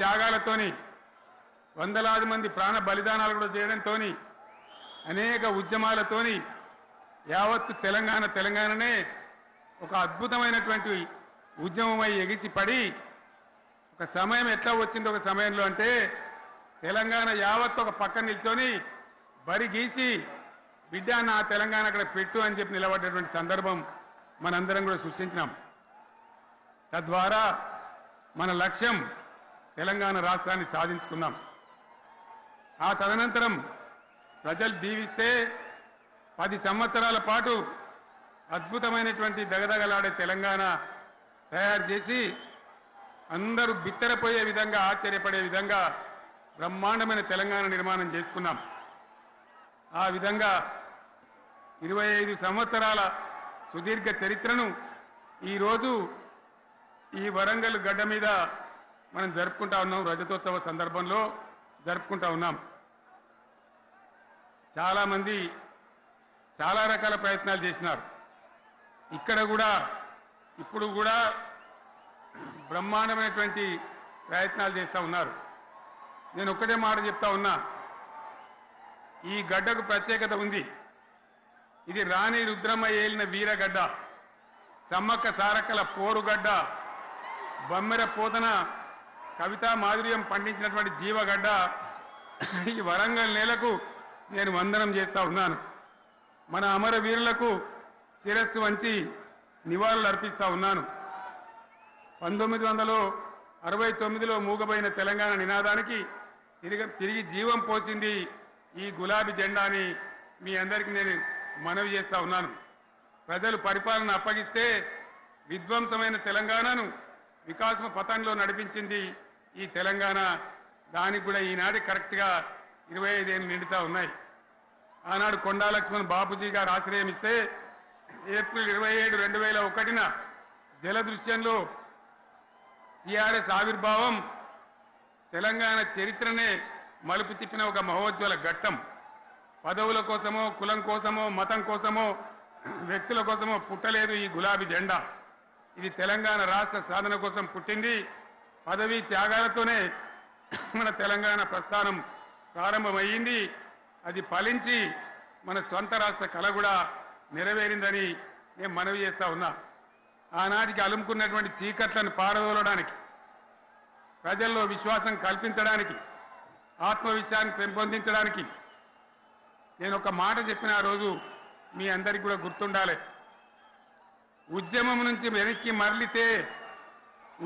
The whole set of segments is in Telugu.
త్యాగాలతోని వందలాది మంది ప్రాణ బలిదానాలు కూడా చేయడంతో అనేక ఉద్యమాలతోని యావత్తు తెలంగాణ తెలంగాణనే ఒక అద్భుతమైనటువంటి ఉద్యమమై ఎగిసి పడి ఒక సమయం ఎట్లా వచ్చింది ఒక సమయంలో అంటే తెలంగాణ యావత్తు ఒక పక్కన నిల్చొని బరి గీసి బిడ్డ నా తెలంగాణ అక్కడ పెట్టు అని చెప్పి నిలబడ్డటువంటి సందర్భం మనందరం కూడా సృష్టించినాం. తద్వారా మన లక్ష్యం తెలంగాణ రాష్ట్రాన్ని సాధించుకున్నాం. ఆ తదనంతరం ప్రజలు దీవిస్తే పది సంవత్సరాల పాటు అద్భుతమైనటువంటి దగదగలాడే తెలంగాణ తయారు చేసి అందరూ బిత్తరపోయే విధంగా ఆశ్చర్యపడే విధంగా బ్రహ్మాండమైన తెలంగాణ నిర్మాణం చేసుకున్నాం. ఆ విధంగా ఇరవై ఐదు సంవత్సరాల సుదీర్ఘ చరిత్రను ఈరోజు ఈ వరంగల్ గడ్డ మీద మనం జరుపుకుంటా ఉన్నాం రజతోత్సవ సందర్భంలో జరుపుకుంటా ఉన్నాం. చాలామంది చాలా రకాల ప్రయత్నాలు చేసినారు. ఇక్కడ కూడా ఇప్పుడు కూడా బ్రహ్మాండమైనటువంటి ప్రయత్నాలు చేస్తూ ఉన్నారు. నేను ఒక్కటే మాట చెప్తా ఉన్నా ఈ గడ్డకు ప్రత్యేకత ఉంది. ఇది రాణి రుద్రమ్మ ఏలిన వీరగడ్డ సమ్మక్క సారక్కల పోరుగడ్డ బొమ్మెర పోతన కవితా మాధుర్యం పండించినటువంటి జీవగడ్డ ఈ వరంగల్ నేలకు నేను వందనం చేస్తూ ఉన్నాను. మన అమరవీరులకు శిరస్సు వంచి నివాళులు అర్పిస్తూ ఉన్నాను. పంతొమ్మిది వందల అరవై తొమ్మిదిలో మూగబోయిన తెలంగాణ నినాదానికి తిరిగి తిరిగి జీవం పోసింది ఈ గులాబీ జెండా అని మీ అందరికీ నేను మనవి చేస్తూ ఉన్నాను. ప్రజలు పరిపాలన అప్పగిస్తే విధ్వంసమైన తెలంగాణను వికాసం పథంలో నడిపించింది ఈ తెలంగాణ దానికి కూడా ఈనాటి కరెక్ట్గా ఇరవై ఐదేళ్ళు నిండుతా ఉన్నాయి. ఆనాడు కొండా లక్ష్మణ్ బాపూజీ గారు ఆశ్రయం ఇస్తే ఏప్రిల్ ఇరవై ఏడు రెండు వేల ఒకటిన జలదృశ్యంలో టీఆర్ఎస్ ఆవిర్భావం తెలంగాణ చరిత్రనే మలుపు తిప్పిన ఒక మహోజ్వల ఘట్టం. పదవుల కోసమో కులం కోసమో మతం కోసమో వ్యక్తుల కోసమో పుట్టలేదు ఈ గులాబీ జెండా. ఇది తెలంగాణ రాష్ట్ర సాధన కోసం పుట్టింది. పదవి త్యాగాలతోనే మన తెలంగాణ ప్రస్థానం ప్రారంభమయ్యింది. అది ఫలించి మన సొంత రాష్ట్ర కళ కూడా నెరవేరిందని నేను మనవి చేస్తా ఉన్నా. ఆనాటికి అలుముకున్నటువంటి చీకట్లను పారదోలడానికి ప్రజల్లో విశ్వాసం కల్పించడానికి ఆత్మవిశ్వాసాన్ని పెంపొందించడానికి నేను ఒక మాట చెప్పిన ఆ రోజు మీ అందరికీ కూడా గుర్తుండాలి. ఉద్యమం నుంచి వెనక్కి మరలితే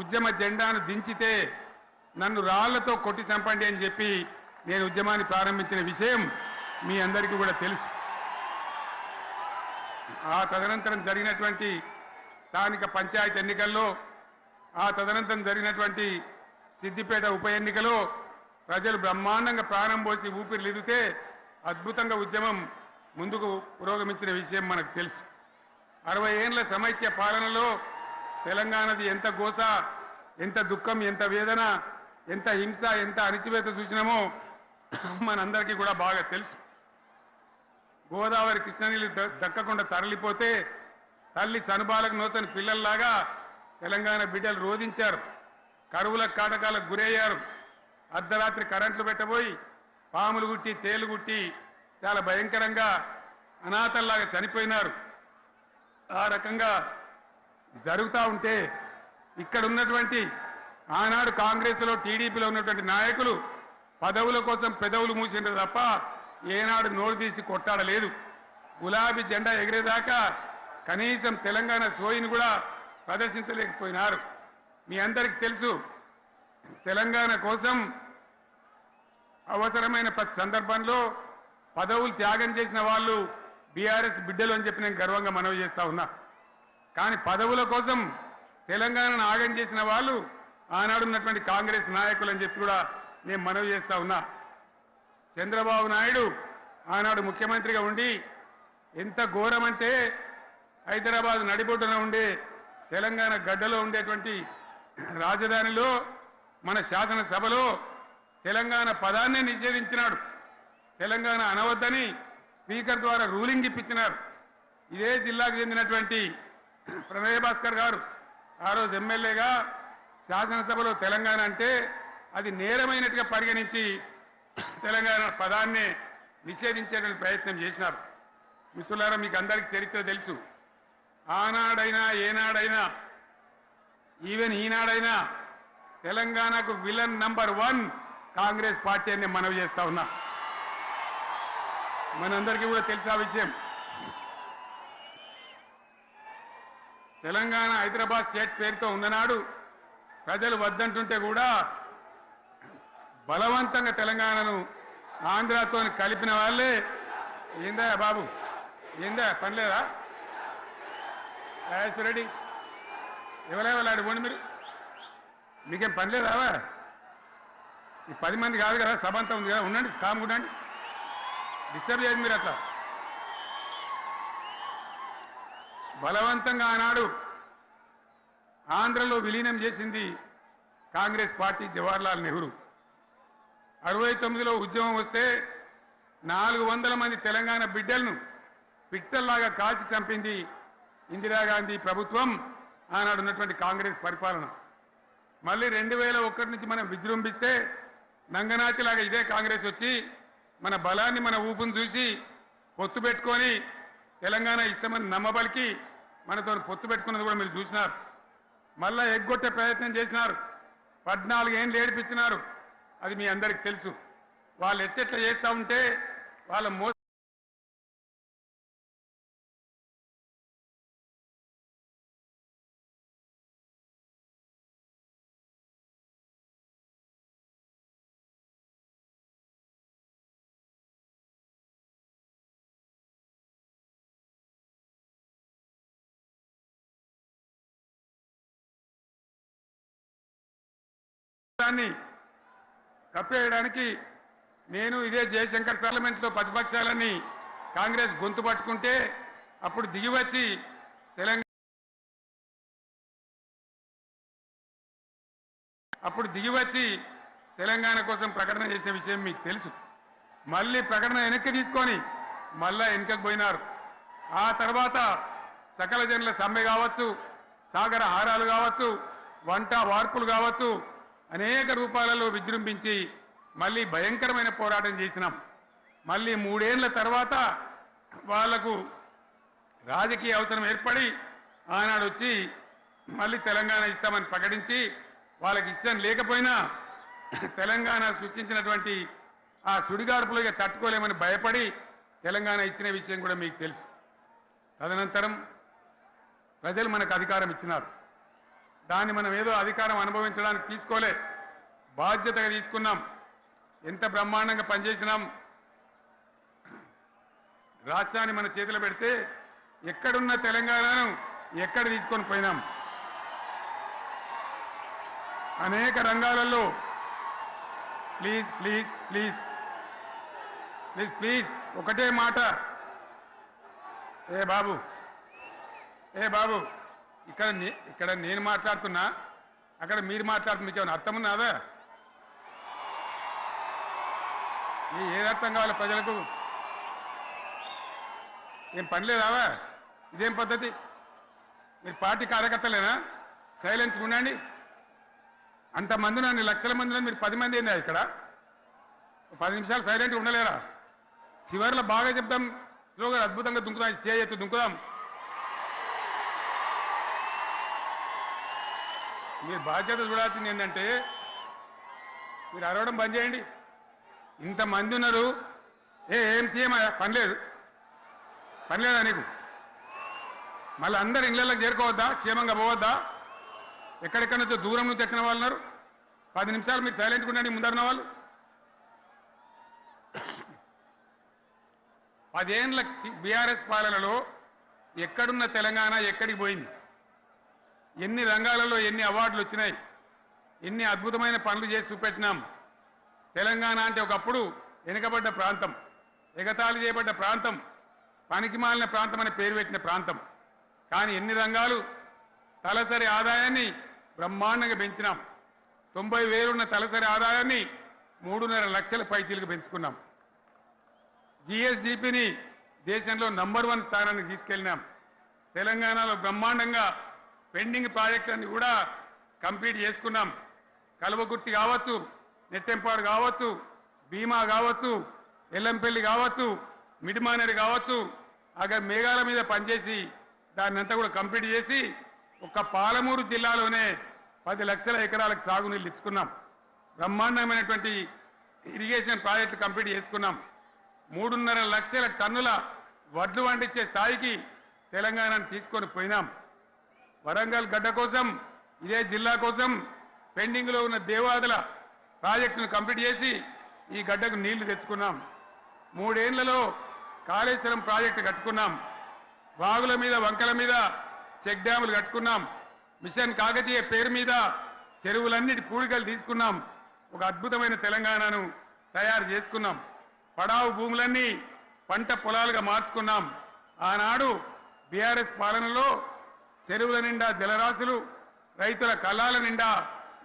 ఉద్యమ జెండాను దించితే నన్ను రాళ్ళతో కొట్టి చంపండి అని చెప్పి నేను ఉద్యమాన్ని ప్రారంభించిన విషయం మీ అందరికీ కూడా తెలుసు. ఆ తదనంతరం జరిగినటువంటి స్థానిక పంచాయతీ ఎన్నికల్లో ఆ తదనంతరం జరిగినటువంటి సిద్దిపేట ఉప ఎన్నికలో ప్రజలు బ్రహ్మాండంగా ప్రారంభోసి ఊపిరిలిదితే అద్భుతంగా ఉద్యమం ముందుకు పురోగమించిన విషయం మనకు తెలుసు. అరవై ఏండ్ల సమైక్య పాలనలో తెలంగాణది ఎంత గోస ఎంత దుఃఖం ఎంత వేదన ఎంత హింస ఎంత అణిచివేత చూసినామో మనందరికీ కూడా బాగా తెలుసు. గోదావరి కృష్ణనీళ్ళు దక్కకుండా తరలిపోతే తల్లి సనుబాలకు నోచని పిల్లల్లాగా తెలంగాణ బిడ్డలు రోధించారు. కరువుల కాటకాలకు గురయ్యారు. అర్ధరాత్రి కరెంట్లు పెట్టబోయి పాములు గుట్టి తేలు గుట్టి చాలా భయంకరంగా అనాథల్లాగా చనిపోయినారు. ఆ రకంగా జరుగుతూ ఉంటే ఇక్కడ ఉన్నటువంటి ఆనాడు కాంగ్రెస్లో టీడీపీలో ఉన్నటువంటి నాయకులు పదవుల కోసం పెదవులు మూసిండ్రు తప్ప ఏనాడు నోరు తీసి కొట్టాడలేదు. గులాబీ జెండా ఎగిరేదాకా కనీసం తెలంగాణ సోయిని కూడా ప్రదర్శించలేకపోయినారు. మీ అందరికీ తెలుసు తెలంగాణ కోసం అవసరమైన ప్రతి సందర్భంలో పదవులు త్యాగం చేసిన వాళ్ళు బీఆర్ఎస్ బిడ్డలు అని చెప్పి నేను గర్వంగా మనవి చేస్తా ఉన్నా. కానీ పదవుల కోసం తెలంగాణను ఆగం చేసిన వాళ్ళు ఆనాడు ఉన్నటువంటి కాంగ్రెస్ నాయకులు అని చెప్పి కూడా నేను మనవి చేస్తా ఉన్నా. చంద్రబాబు నాయుడు ఆనాడు ముఖ్యమంత్రిగా ఉండి ఎంత ఘోరమంటే హైదరాబాద్ నడిబొడ్డున ఉండే తెలంగాణ గడ్డలో ఉండేటువంటి రాజధానిలో మన శాసనసభలో తెలంగాణ పదాన్నే నిషేధించినాడు. తెలంగాణ అనవద్దని స్పీకర్ ద్వారా రూలింగ్ ఇప్పించినారు. ఇదే జిల్లాకు చెందినటువంటి ప్రణయ్ భాస్కర్ గారు ఆ రోజు ఎమ్మెల్యేగా శాసనసభలో తెలంగాణ అంటే అది నేరమైనట్టుగా పరిగణించి తెలంగాణ పదాన్ని నిషేధించేటువంటి ప్రయత్నం చేసినారు. మిత్రులారా మీకు అందరికీ చరిత్ర తెలుసు. ఆనాడైనా ఏనాడైనా ఈవెన్ ఈనాడైనా తెలంగాణకు villain number one Congress party అని మనవి చేస్తా ఉన్నా. మనందరికీ కూడా తెలుసు ఆ విషయం. తెలంగాణ హైదరాబాద్ స్టేట్ పేరుతో ఉన్ననాడు ప్రజలు వద్దంటుంటే కూడా బలవంతంగా తెలంగాణను ఆంధ్రతో కలిపిన వాళ్ళే. ఏందా బాబు? ఏందా? పనిలేదా రెడ్డి ఎవరెవరు పోండి మీరు? మీకేం పనిలేదావా ఈ పది మంది కాదు కదా సభ అంతా ఉంది కదా. ఉండండి కామ్ ఉండండి. డిస్టర్బ్ చేయదు మీరు అట్లా. బలవంతంగా ఆనాడు ఆంధ్రలో విలీనం చేసింది కాంగ్రెస్ పార్టీ జవహర్లాల్ నెహ్రూ. అరవై తొమ్మిదిలో ఉద్యమం వస్తే నాలుగు వందల మంది తెలంగాణ బిడ్డలను పిట్టల్లాగా కాల్చి చంపింది ఇందిరాగాంధీ ప్రభుత్వం ఆనాడు ఉన్నటువంటి కాంగ్రెస్ పరిపాలన. మళ్ళీ రెండు వేల ఒకటి నుంచి మనం విజృంభిస్తే నంగనాచిలాగా ఇదే కాంగ్రెస్ వచ్చి మన బలాన్ని మన ఊపును చూసి పొత్తు పెట్టుకొని తెలంగాణ ఇస్తామని నమ్మబలికి మనతో పొత్తు పెట్టుకున్నది కూడా మీరు చూసినారు. మళ్ళా ఎగ్గొట్టే ప్రయత్నం చేసినారు. పద్నాలుగు ఏళ్ళు ఏడిపించినారు. అది మీ అందరికి తెలుసు. వాళ్ళు ఎట్టెట్లా చేస్తూ ఉంటే వాళ్ళ మో దాన్ని కప్పేయడానికి నేను ఇదే జయశంకర్ పార్లమెంట్లో ప్రతిపక్షాలని కాంగ్రెస్ గొంతు పట్టుకుంటే అప్పుడు దిగివచ్చి తెలంగాణ అప్పుడు దిగివచ్చి తెలంగాణ కోసం ప్రకటన చేసిన విషయం మీకు తెలుసు. మళ్ళీ ప్రకటన వెనక్కి తీసుకొని మళ్ళా వెనుకకు పోయినారు. ఆ తర్వాత సకల జనుల సమ్మె కావచ్చు సాగర హారాలు కావచ్చు వంట వార్పులు కావచ్చు అనేక రూపాలలో విజృంభించి మళ్ళీ భయంకరమైన పోరాటం చేసినాం. మళ్ళీ మూడేళ్ళ తర్వాత వాళ్ళకు రాజకీయ అవసరం ఏర్పడి ఆనాడు వచ్చి మళ్ళీ తెలంగాణ ఇస్తామని ప్రకటించి వాళ్ళకి ఇష్టం లేకపోయినా తెలంగాణ సృష్టించినటువంటి ఆ సుడిగార్పులుగా తట్టుకోలేమని భయపడి తెలంగాణ ఇచ్చిన విషయం కూడా మీకు తెలుసు. తదనంతరం ప్రజలు మనకు అధికారం ఇచ్చినారు. దాన్ని మనం ఏదో అధికారం అనుభవించడానికి తీసుకోలే. బాధ్యతగా తీసుకున్నాం. ఎంత బ్రహ్మాండంగా పనిచేసినాం. రాష్ట్రాన్ని మన చేతిలో పెడితే ఎక్కడున్న తెలంగాణను ఎక్కడ తీసుకొని పోయినాం. అనేక రంగాలలో please please please. Please please. ఒకటే మాట. ఏ బాబు ఏ బాబు. ఇక్కడ నే- ఇక్కడ నేను మాట్లాడుతున్నా అక్కడ మీరు మాట్లాడుతున్న మీకు ఏమైనా అర్థం ఉన్నదా ఏది అర్థం కావాలి ప్రజలకు? ఏం పని లేదావా ఇదేం పద్ధతి? మీరు పార్టీ కార్యకర్తలేనా? సైలెన్స్ ఉండండి. అంతమంది నన్ను లక్షల మంది మీరు పది మంది ఏందా ఇక్కడ. పది నిమిషాలు సైలెంట్గా ఉండలేరా? చివరిలో బాగా చెప్తాం స్లోగా అద్భుతంగా దుంకుదాం స్టే ఎత్తు దుంకుదాం. మీరు బాధ్యత చూడాల్సింది ఏంటంటే మీరు అరవడం బంద్ చేయండి. ఇంతమంది ఉన్నారు. ఏ ఏం సీఎం పనిలేదు పనిలేదా నీకు? మళ్ళీ అందరు ఇళ్ళకి చేరుకోవద్దా? క్షేమంగా పోవద్దా? ఎక్కడెక్కడి నుంచో దూరం నుంచి వచ్చిన వాళ్ళు ఉన్నారు. పది నిమిషాలు మీరు సైలెంట్గా ఉండండి ముందరున్న వాళ్ళు. పదేండ్ల బీఆర్ఎస్ పాలనలో ఎక్కడున్న తెలంగాణ ఎక్కడికి పోయింది? ఎన్ని రంగాలలో ఎన్ని అవార్డులు వచ్చినాయి ఎన్ని అద్భుతమైన పనులు చేసి చూపెట్టినాం. తెలంగాణ అంటే ఒకప్పుడు వెనుకబడ్డ ప్రాంతం ఎగతాళి చేయబడ్డ ప్రాంతం పనికిమాలిన ప్రాంతం అని పేరు పెట్టిన ప్రాంతం. కానీ ఎన్ని రంగాలు తలసరి ఆదాయాన్ని బ్రహ్మాండంగా పెంచినాం. తొంభై వేలున్న తలసరి ఆదాయాన్ని మూడున్నర లక్షల పైచీలకు పెంచుకున్నాం. జిఎస్డిపిని దేశంలో నంబర్ వన్ స్థానానికి తీసుకెళ్ళినాం. తెలంగాణలో బ్రహ్మాండంగా పెండింగ్ ప్రాజెక్టులన్నీ కూడా కంప్లీట్ చేసుకున్నాం. కలువగుర్తి కావచ్చు నెట్టెంపాడు కావచ్చు భీమా కావచ్చు ఎల్లంపల్లి కావచ్చు మిడిమానేరు కావచ్చు అక్కడ మేఘాల మీద పనిచేసి దాన్ని అంతా కూడా కంప్లీట్ చేసి ఒక పాలమూరు జిల్లాలోనే పది లక్షల ఎకరాలకు సాగునీళ్ళు ఇచ్చుకున్నాం. బ్రహ్మాండమైనటువంటి ఇరిగేషన్ ప్రాజెక్టు కంప్లీట్ చేసుకున్నాం. మూడున్నర లక్షల టన్నుల వడ్లు పండించే స్థాయికి తెలంగాణను తీసుకొని పోయినాం. వరంగల్ గడ్డ కోసం ఇదే జిల్లా కోసం పెండింగ్లో ఉన్న దేవాదుల ప్రాజెక్టును కంప్లీట్ చేసి ఈ గడ్డకు నీళ్ళు తెచ్చుకున్నాం. మూడేళ్ళలో కాళేశ్వరం ప్రాజెక్టు కట్టుకున్నాం. వాగుల మీద వంకల మీద చెక్ డ్యాములు కట్టుకున్నాం. మిషన్ కాకతీయ పేరు మీద చెరువులన్నిటి పూడికలు తీసుకున్నాం. ఒక అద్భుతమైన తెలంగాణను తయారు చేసుకున్నాం. పడావు భూములన్నీ పంట పొలాలుగా మార్చుకున్నాం. ఆనాడు బీఆర్ఎస్ పాలనలో చెరువుల నిండా జలరాశులు రైతుల కళాల నిండా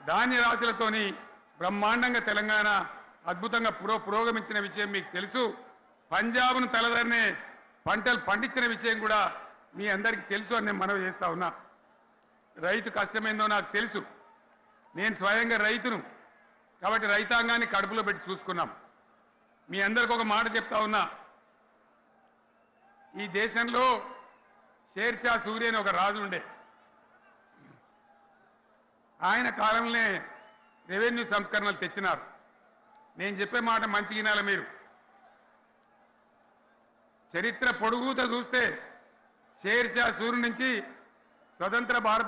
ధాన్య రాశులతోని బ్రహ్మాండంగా తెలంగాణ అద్భుతంగా పురో పురోగమించిన విషయం మీకు తెలుసు. పంజాబ్ను తలదన్నే పంటలు పండించిన విషయం కూడా మీ అందరికీ తెలుసు అని నేను మనవి చేస్తా ఉన్నా. రైతు కష్టమేందో నాకు తెలుసు. నేను స్వయంగా రైతును కాబట్టి రైతాంగాన్ని కడుపులో పెట్టి చూసుకున్నాం. మీ అందరికి ఒక మాట చెప్తా ఉన్నా. ఈ దేశంలో షేర్షా సూర్య అని ఒక రాజు ఉండే. ఆయన కాలంలోనే రెవెన్యూ సంస్కరణలు తెచ్చినారు. నేను చెప్పే మాట మంచి వినాలి మీరు. చరిత్ర పొడుగుతో చూస్తే షేర్షా సూర్యు నుంచి స్వతంత్ర భారత